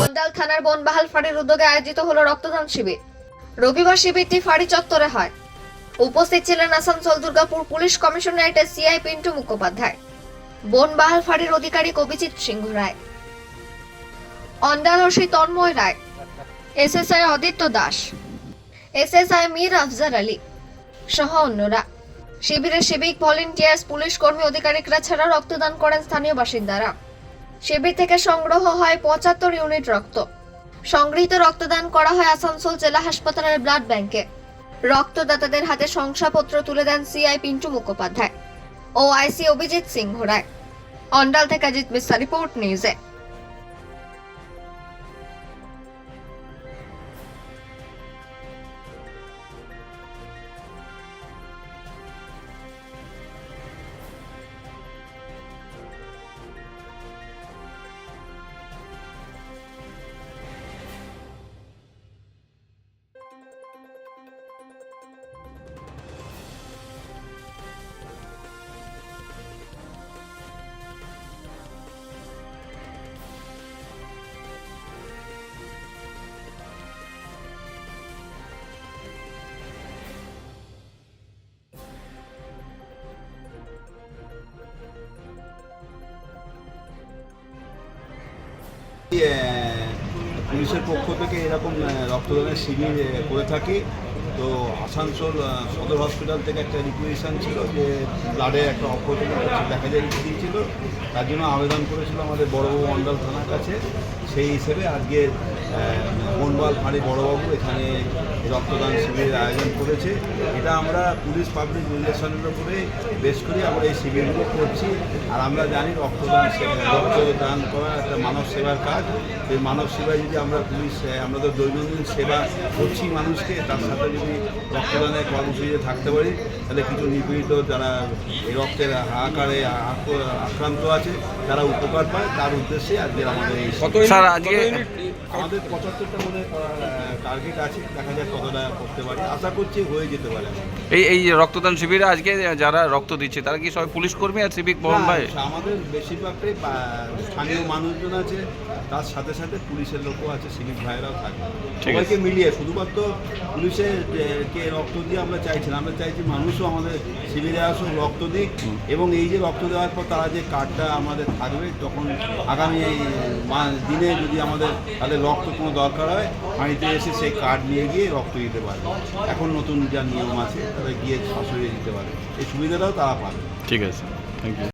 মন্ডাল থানার বনবাহাল ফাঁড়ির উদ্যোগে আয়োজিত হলো রক্তদান শিবির। রবিবার শিবিরটি ফাঁড়ি চত্বরে হয়। উপস্থিত ছিলেন আসানসোল দুর্গাপুর পুলিশ কমিশনারেটের সিআই পিন্টু মুখোপাধ্যায়, বনবাহাল ফাঁড়ির অধিকারী অভিজিৎ সিংহ রায়, অন্ডালসী তন্ময় রায়, এসএসআই অদিত্য দাস, এসএসআই মীর আফজার আলী সহ অন্যরা। শিবিরে সিভিক ভলেন্টিয়ার্স, পুলিশ কর্মী আধিকারিকরা ছাড়া রক্তদান করেন স্থানীয় বাসিন্দারা। শিবির থেকে সংগ্রহ হয় পঁচাত্তর ইউনিট রক্ত। সংগৃহীত রক্তদান করা হয় আসানসোল জেলা হাসপাতালের ব্লাড ব্যাংকে। রক্তদাতাদের হাতে শংসাপত্র তুলে দেন সিআই পিন্টু মুখোপাধ্যায় ও আইসি অভিজিৎ সিংহ রায় অন্ডাল থেকে অজিত মিশ্রা, রিপোর্ট নিউজে। পুলিশের পক্ষ থেকে এরকম রক্তদানের শিবির করে থাকি। তো আসানসোল সদর হসপিটাল থেকে একটা রিকুয়েশন ছিল যে ব্লাডে একটা অপরচুনিটি দেখা যায় দিয়েছিল তার জন্য আবেদন করেছিল আমাদের বড়বাবু মণ্ডল থানার কাছে। সেই হিসেবে আজকে বনবাল ফাঁড়ি বড়বাবু এখানে রক্তদান শিবিরের আয়োজন করেছে। এটা আমরা পুলিশ পাবলিক রিলেশনের উপরে বেশ করে, আমরা এই শিবিরগুলো করছি। আর আমরা জানি রক্তদান রক্তদান করা একটা মানব সেবার কাজ। সেই মানব সেবায় যদি আমরা পুলিশ আমরা তো দৈনন্দিন সেবা করছি মানুষকে, তার সাথে যদি রক্তদানের কর্মসূচিতে থাকতে পারি। তাহলে কিছু নিপীড়িত যারা রক্তের আকারে আক্রান্ত আছে তারা উপকার পায়। তার উদ্দেশ্যে আজকে আমাদের আমাদের পঁচাত্তরটা মনে টার্গেট আছে। দেখা যাক কতটা করতে পারি। আশা করছি হয়ে যেতে পারে। এই এই রক্তদান শিবিরে আজকে যারা রক্ত দিচ্ছে তারা কি সবাই পুলিশ কর্মী আর সিভিক ভবন ভাই? আমাদের বেশিরভাগটাই স্থানীয় মানুষজন আছে। তার সাথে সাথে পুলিশের লোকও আছে সিভিক ভাইরাও থাকে সবাইকে মিলিয়ে শুধুমাত্র পুলিশের কে রক্ত দিয়ে আমরা চাইছি আমরা চাইছি মানুষও আমাদের শিবিরে আসুক, রক্ত দিক এবং এই যে রক্ত দেওয়ার পর তারা যে কার্ডটা আমাদের থাকবে, তখন আগামী এই দিনে যদি আমাদের তাদের রক্ত কোনো দরকার হয়, বাড়িতে এসে সেই কার্ড নিয়ে গিয়ে রক্ত দিতে পারবে। এখন নতুন যা নিয়ম আছে, তারা গিয়ে সরাসরি দিতে পারে এই সুবিধাটাও তারা পাবে। ঠিক আছে। Thank you